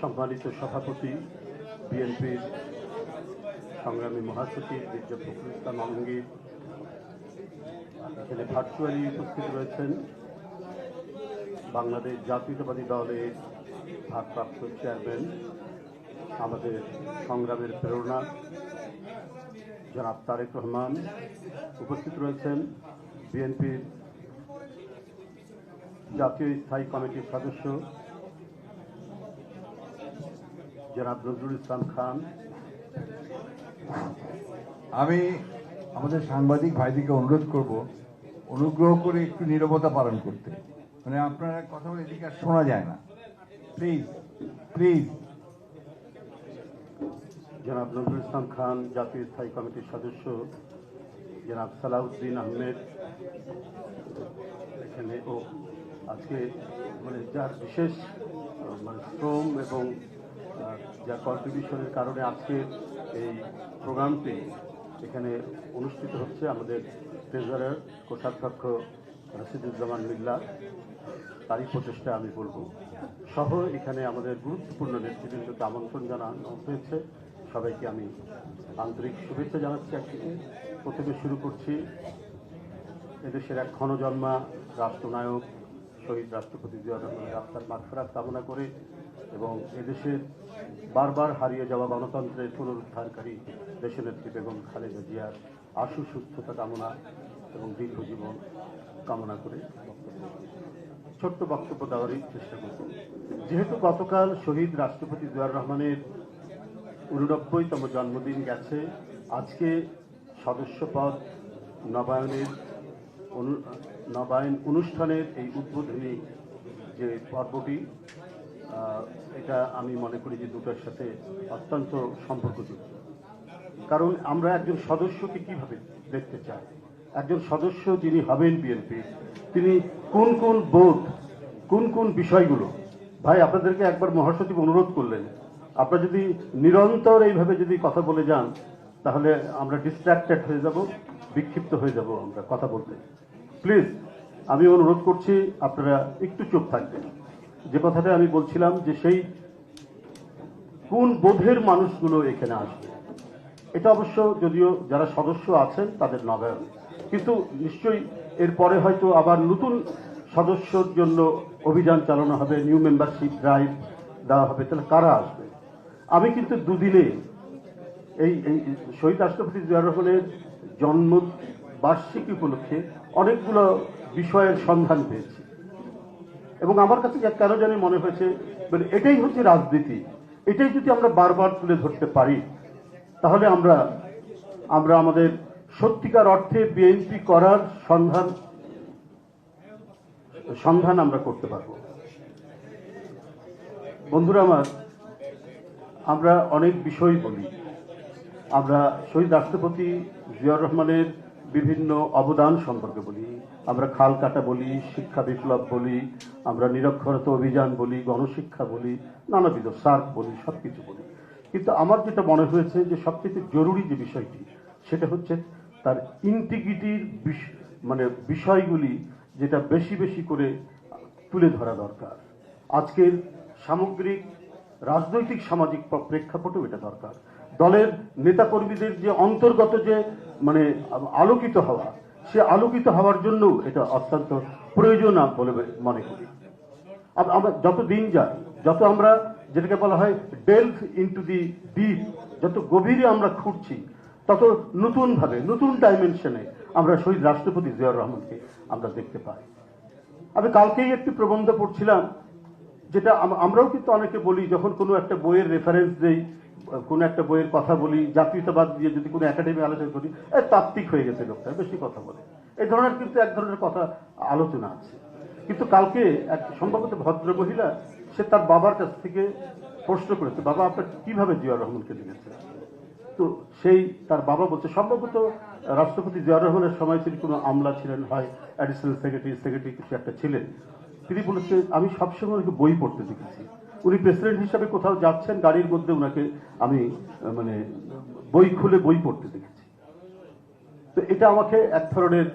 সম্মানিত সভাপতি, বিএনপির সংগ্রামী মহাসচিব মির্জা ফখরুল ইসলাম আলমগীর, এখানে ভার্চুয়ালি উপস্থিত রয়েছেন বাংলাদেশ জাতীয়তাবাদী দলের ভারপ্রাপ্ত চেয়ারম্যান আমাদের সংগ্রামের প্রেরণা, জনাব তারেক রহমান উপস্থিত রয়েছেন, বিএনপির জাতীয় স্থায়ী কমিটির সদস্য জনাব নজরুল ইসলাম খান। আমি আমাদের সাংবাদিক ভাইদিকে অনুরোধ করব অনুগ্রহ করে একটু নীরবতা পালন করতে। মানে আপনারা কথা বলে এদিকে আর শোনা যায় না। প্লিজ প্লিজ জনাব নজরুল ইসলাম খান জাতীয় স্থায়ী কমিটির সদস্য। জনাব সালাউদ্দিন আহমেদ এখানে ও আজকে মানে যার বিশেষ মানে শ্রম এবং যার কন্ট্রিবিউশনের কারণে আজকে এই প্রোগ্রামটি এখানে অনুষ্ঠিত হচ্ছে আমাদের ট্রেজারার কোষাধ্যক্ষ রাশিদুজ্জামান মিল্লা। তারই প্রচেষ্টা আমি বলব। সহ এখানে আমাদের গুরুত্বপূর্ণ নেতৃবৃন্দকে আমন্ত্রণ জানানো হয়েছে। সবাইকে আমি আন্তরিক শুভেচ্ছা জানাচ্ছি। একদিকে প্রথমে শুরু করছি। এদেশের এক ক্ষণজন্মা রাষ্ট্রনায়ক, শহীদ রাষ্ট্রপতি জিয়াউর রহমানের আত্মার মাগফেরাত কামনা করে এবং এদেশের বারবার হারিয়ে যাওয়া গণতন্ত্রের পুনরুদ্ধারকারী দেশনেত্রী বেগম খালেদা জিয়ার আশু সুস্থতা কামনা এবং দীর্ঘজীবন কামনা করে ছোট্ট বক্তব্য দেওয়ারই চেষ্টা করব। যেহেতু গতকাল শহীদ রাষ্ট্রপতি জিয়াউর রহমানের উননব্বইতম জন্মদিন গেছে, আজকে সদস্যপদ নবায়নের নবায়ন অনুষ্ঠানের এই উদ্বোধনী যে পর্বটি এটা আমি মনে করি যে দুটোর সাথে অত্যন্ত সম্পর্কযুক্ত। কারণ আমরা একজন সদস্যকে কীভাবে দেখতে চাই? একজন সদস্য যিনি হবেন বিএনপি, তিনি কোন কোন বোধ, কোন কোন বিষয়গুলো? ভাই, আপনাদেরকে একবার মহাসচিব অনুরোধ করলেন। আপনারা যদি নিরন্তর এইভাবে যদি কথা বলে যান, তাহলে আমরা ডিস্ট্রাক্টেড হয়ে যাব, বিক্ষিপ্ত হয়ে যাব আমরা কথা বলতে। প্লিজ, আমি অনুরোধ করছি আপনারা একটু চুপ থাকবেন। যে কথাটা আমি বলছিলাম যে সেই কোন বোধের মানুষগুলো এখানে আসবে? এটা অবশ্য যদিও যারা সদস্য আছেন, তাদের নবায়ন। কিন্তু নিশ্চয়ই এরপরে হয়তো আবার নতুন সদস্যর জন্য অভিযান চালানো হবে নিউ মেম্বারশিপ ড্রাইভ দেওয়া হবে। তাহলে কারা আসবে? আমি কিন্তু দুদিনে এই এই শহীদ রাষ্ট্রপতি জিয়া রহমানের জন্ম বার্ষিকী উপলক্ষে অনেকগুলো বিষয়ের সন্ধান পেয়েছি। এবং আমার কাছে কেন জানি মনে হয়েছে মানে এটাই হচ্ছে রাজনীতি। এটাই যদি আমরা বারবার তুলে ধরতে পারি, তাহলে আমরা আমরা আমাদের সত্যিকার অর্থে বিএনপি করার সন্ধান সন্ধান আমরা করতে পারব। বন্ধুরা আমার, আমরা অনেক বিষয় বলি। আমরা শহীদ রাষ্ট্রপতি জিয়াউর রহমানের বিভিন্ন অবদান সম্পর্কে বলি। আমরা খাল কাটা বলি, শিক্ষা বিপ্লব বলি, আমরা নিরক্ষরতা অভিযান বলি, গণশিক্ষা বলি, নানাবিধ সার্ক বলি সব কিছু বলি। কিন্তু আমার যেটা মনে হয়েছে যে সবচেয়ে জরুরি যে বিষয়টি, সেটা হচ্ছে তার ইন্টিগ্রিটির মানে বিষয়গুলি যেটা বেশি বেশি করে তুলে ধরা দরকার। আজকের সামগ্রিক রাজনৈতিক সামাজিক প্রেক্ষাপটেও এটা দরকার। দলের নেতাকর্মীদের যে অন্তর্গত যে মানে আলোকিত হওয়া, সে আলোকিত হওয়ার জন্য এটা অত্যন্ত প্রয়োজন বলে মনে করি। আম- আমরা যত দিন যায়, যত আমরা যেটাকে বলা হয় ডেলভ ইন্টু দি ডিপ যত গভীরে আমরা খুঁড়ছি, তত নতুনভাবে, নতুন ডাইমেনশনে আমরা শহীদ রাষ্ট্রপতি জিয়াউর রহমানকে আমরা দেখতে পাই। আমি কালকেই একটি প্রবন্ধ পড়ছিলাম, যেটা আমরাও কিন্তু অনেকে বলি, যখন কোনো একটা বইয়ের রেফারেন্স দেই কোনো একটা বইয়ের কথা বলি, জাতীয়তাবাদ দিয়ে যদি কোনো একাডেমি আলোচনা করি তাত্ত্বিক হয়ে গেছে লোকটা, বেশি কথা বলে। এই ধরনের কিন্তু এক ধরনের কথা আলোচনা আছে। কিন্তু কালকে এক সম্ভবত ভদ্র মহিলা, সে তার বাবার কাছ থেকে প্রশ্ন করেছে, বাবা, আপনার কীভাবে জিয়াউর রহমানকে দেখেছে তো সেই তার বাবা বলছে, সম্ভবত রাষ্ট্রপতি জিয়াউর রহমানের সময় তিনি কোনো আমলা ছিলেন, হয় অ্যাডিশনাল সেক্রেটারি সেক্রেটারি কিছু একটা ছিলেন। তিনি বলেছে, আমি সবসময় বই পড়তে দেখেছি। উনি প্রেসিডেন্ট হিসাবে কোথাও যাচ্ছেন, গাড়ির মধ্যে ওনাকে আমি মানে বই খুলে বই পড়তে দেখেছি। তো এটা আমাকে এক ধরনের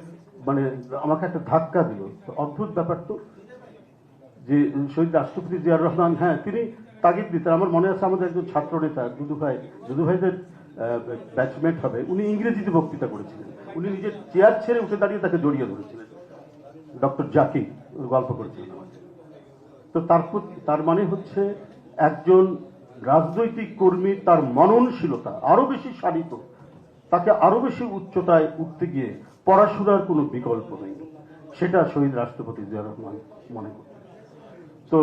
মানে আমাকে একটা ধাক্কা দিল। অদ্ভুত ব্যাপার তো যে শহীদ রাষ্ট্রপতি জিয়াউর রহমান হ্যাঁ তিনি তাগিদ দিতেন। আমার মনে আছে আমাদের একজন ছাত্র নেতা দুদু ভাই, দুদু ভাইদের ব্যাচমেট হবে। উনি ইংরেজিতে বক্তৃতা করেছিলেন। উনি নিজের চেয়ার ছেড়ে উঠে দাঁড়িয়ে তাকে জড়িয়ে ধরেছিলেন। ডক্টর জাকি গল্প করেছিলেন তো তার তার মানে হচ্ছে একজন রাজনৈতিক কর্মী তার মননশীলতা আরও বেশি সারিত তাকে আরও বেশি উচ্চতায় উঠতে গিয়ে পড়াশোনার কোনো বিকল্প নেই। সেটা শহীদ রাষ্ট্রপতি জিয়া রহমান মনে করতেন। তো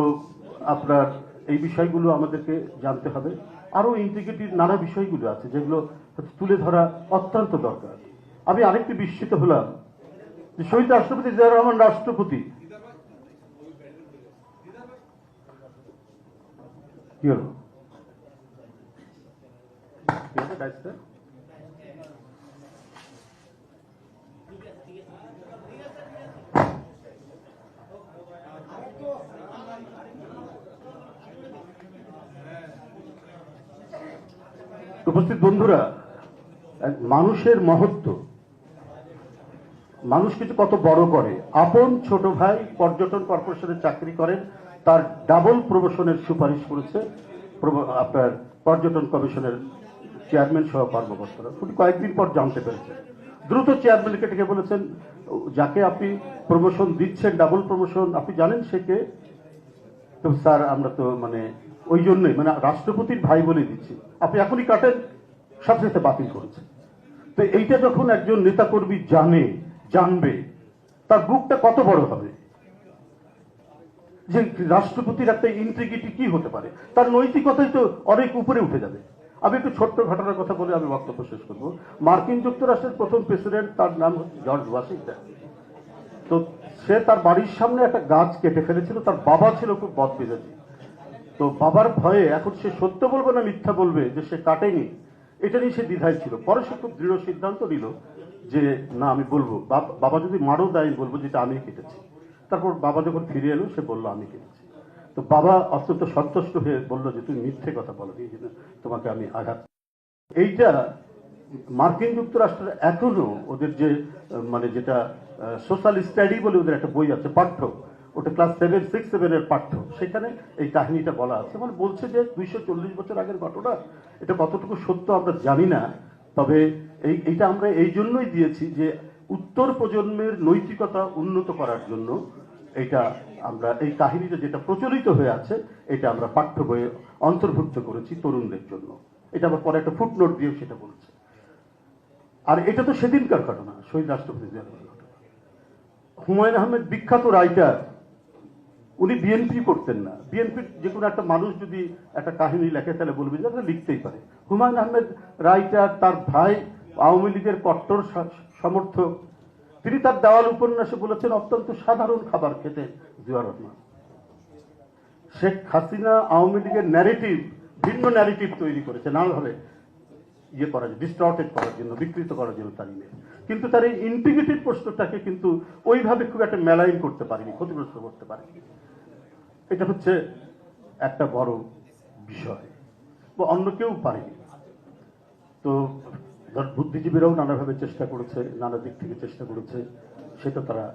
আপনার এই বিষয়গুলো আমাদেরকে জানতে হবে। আরও ইন্টিগ্রিটির নানা বিষয়গুলো আছে যেগুলো তুলে ধরা অত্যন্ত দরকার। আমি আরেকটি বিস্মিত হলাম যে শহীদ রাষ্ট্রপতি জিয়া রহমান রাষ্ট্রপতি উপস্থিত বন্ধুরা মানুষের মহত্ব। মানুষ কিছু কত বড় করে। আপন ছোট ভাই পর্যটন কর্পোরেশনে চাকরি করেন তার ডাবল প্রমোশনের সুপারিশ করেছে আপনার পর্যটন কমিশনের চেয়ারম্যান সহ কর্মকর্তারা। উনি কয়েকদিন পর জানতে পেরেছেন। দ্রুত চেয়ারম্যানকে ডেকে বলেছেন যাকে আপনি প্রমোশন দিচ্ছেন, ডাবল প্রমোশন, আপনি জানেন সে কে? তো স্যার, আমরা তো মানে ওই জন্যই মানে রাষ্ট্রপতির ভাই বলে দিচ্ছি, আপনি এখনই কাটেন, সাথে সাথে বাতিল করেছেন। তো এইটা যখন একজন নেতাকর্মী জানে, জানবে, তার বুকটা কত বড় হবে? যে রাষ্ট্রপতির একটা ইন্টিগ্রিটি কি হতে পারে, তার নৈতিকতাই তো অনেক উপরে উঠে যাবে। আমি একটু ছোট্ট ঘটনার কথা বলে আমি বক্তব্য শেষ করব। মার্কিন যুক্তরাষ্ট্রের প্রথম প্রেসিডেন্ট, তার নাম জর্জ ওয়াশিংটন। তো সে তার বাড়ির সামনে একটা গাছ কেটে ফেলেছিল, তার বাবা ছিল খুব বদমেজাজি। তো বাবার ভয়ে এখন সে সত্য বলবে না মিথ্যা বলবে যে সে কাটেনি, এটা নিয়ে সে দ্বিধায় ছিল। পরে সে খুব দৃঢ় সিদ্ধান্ত নিল যে, না, আমি বলব বাব- যদি মারও দেয় বলব যেটা আমি কেটেছি। তারপর বাবা যখন ফিরে এলো, সে বলল, আমি কেটেছি তো বাবা অত্যন্ত সন্তুষ্ট হয়ে বলল যে, তুমি মিথ্যে কথা বলো, এই জন্য তোমাকে আমি আঘাত এইটা মার্কিন যুক্তরাষ্ট্রের এখনও ওদের যে মানে যেটা সোশ্যাল স্টাডি বলে ওদের একটা বই আছে, পাঠ্য, ওটা ক্লাস সেভেন সিক্স সেভেনের পাঠ্য, সেখানে এই কাহিনীটা বলা আছে। মানে বলছে যে, দুইশো চল্লিশ বছর আগের ঘটনা, এটা কতটুকু সত্য আমরা জানি না, তবে এই, এইটা আমরা এই জন্যই দিয়েছি যে, উত্তর প্রজন্মের নৈতিকতা উন্নত করার জন্য এটা আমরা, এই কাহিনীটা যেটা প্রচলিত হয়ে আছে, এটা আমরা পাঠ্য বইয়ে অন্তর্ভুক্ত করেছি তরুণদের জন্য। এটা আবার পরে একটা ফুটনোট দিয়েও সেটা বলেছে। আর এটা তো সেদিনকার ঘটনা, শহীদ রাষ্ট্রপতি হুমায়ুন আহমেদ বিখ্যাত রাইটার উনি বিএনপি করতেন না। বিএনপির যে কোনো একটা মানুষ যদি একটা কাহিনী লেখে, তাহলে বলবে যে লিখতেই পারে। হুমায়ুন আহমেদ রাইটার তার ভাই আওয়ামী লীগের কট্টর সমর্থক তিনি তার দেওয়াল উপন্যাসে বলেছেন, অত্যন্ত সাধারণ খাবার খেতে জিয়া রহমান শেখ হাসিনা আওয়ামী লীগের ন্যারেটিভ ভিন্ন ন্যারেটিভ তৈরি করেছে। নানাভাবে ইয়ে করার জন্য ডিস্টর্টেড করার জন্য, বিকৃত করার জন্য তার ইমেজ কিন্তু তার এই ইন্টিগ্রিটিভ প্রশ্নটাকে কিন্তু ওইভাবে খুব একটা মেলাইন করতে পারেনি, ক্ষতিগ্রস্ত করতে পারেনি। এটা হচ্ছে একটা বড় বিষয়, বা অন্য কেউ পারেনি। তো ধর বুদ্ধিজীবীরাও নানাভাবে চেষ্টা করেছে, নানা দিক থেকে চেষ্টা করেছে, সেটা তারা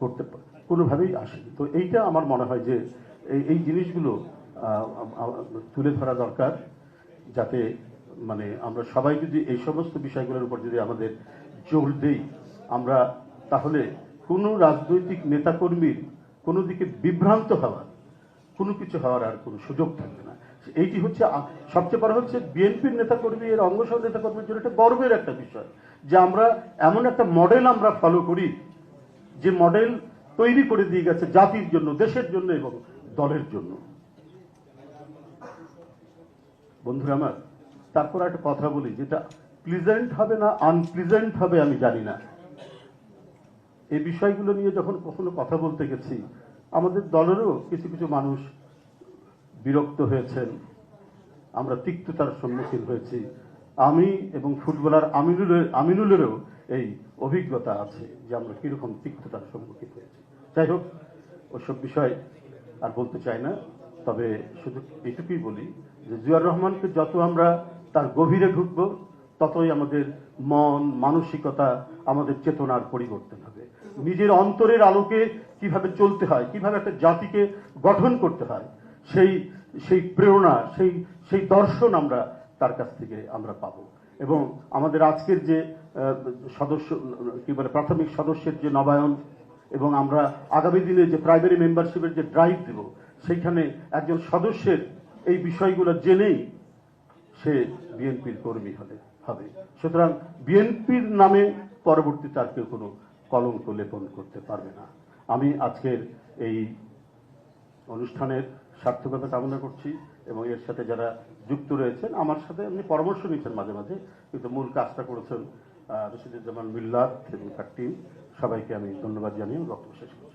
করতে কোনোভাবেই আসেনি। তো এইটা আমার মনে হয় যে এই জিনিসগুলো তুলে ধরা দরকার যাতে মানে আমরা সবাই যদি এই সমস্ত বিষয়গুলোর উপর যদি আমাদের জোর দেই, আমরা তাহলে কোনো রাজনৈতিক নেতাকর্মীর কোনো দিকে বিভ্রান্ত হওয়ার, কোনো কিছু হওয়ার আর কোনো সুযোগ থাকবে না। এইটি হচ্ছে সবচেয়ে বড় হচ্ছে বিএনপির নেতাকর্মী এর অঙ্গসহ নেতাকর্মীর জন্য একটা গর্বের একটা বিষয় যে আমরা এমন একটা মডেল আমরা ফলো করি যে মডেল তৈরি করে দিয়ে গেছে জাতির জন্য, দেশের জন্য এবং দলের জন্য। বন্ধুরা আমার, তারপর একটা কথা বলি যেটা প্লিজেন্ট হবে না আনপ্লিজেন্ট হবে আমি জানি না। এই বিষয়গুলো নিয়ে যখন কখনো কথা বলতে গেছি, আমাদের দলেরও কিছু কিছু মানুষ বিরক্ত হয়েছেন। আমরা তিক্ততার সম্মুখীন হয়েছি। আমি এবং ফুটবলার আমিনুলের আমিনুলেরও এই অভিজ্ঞতা আছে যে আমরা কীরকম তিক্ততার সম্মুখীন হয়েছি। যাই হোক, ওসব বিষয় আর বলতে চাই না। তবে শুধু এটুকুই বলি যে জিয়াউর রহমানকে যত আমরা তার গভীরে ঢুকব, ততই আমাদের মন, মানসিকতা, আমাদের চেতনার পরিবর্তন হবে। নিজের অন্তরের আলোকে কীভাবে চলতে হয়, কীভাবে একটা জাতিকে গঠন করতে হয় সেই সেই প্রেরণা, সেই সেই দর্শন আমরা তার কাছ থেকে আমরা পাবো। এবং আমাদের আজকের যে সদস্য, কি বলে, প্রাথমিক সদস্যের যে নবায়ন এবং আমরা আগামী দিনে যে প্রাইমারি মেম্বারশিপের যে ড্রাইভ দেব, সেইখানে একজন সদস্যের এই বিষয়গুলো জেনেই সে বিএনপির কর্মী হবে হবে। সুতরাং বিএনপির নামে পরবর্তীতে আর কেউ কোনো কলঙ্ক লেপন করতে পারবে না। আমি আজকের এই অনুষ্ঠানের সার্থকতা কামনা করছি এবং এর সাথে যারা যুক্ত রয়েছেন, আমার সাথে আপনি পরামর্শ নিচ্ছেন মাঝে মাঝে, কিন্তু মূল কাজটা করেছেন রশিদুজ্জামান মিল্লাত এবং তার টিম সবাইকে আমি ধন্যবাদ জানিয়ে বক্তব্য শেষ করছি।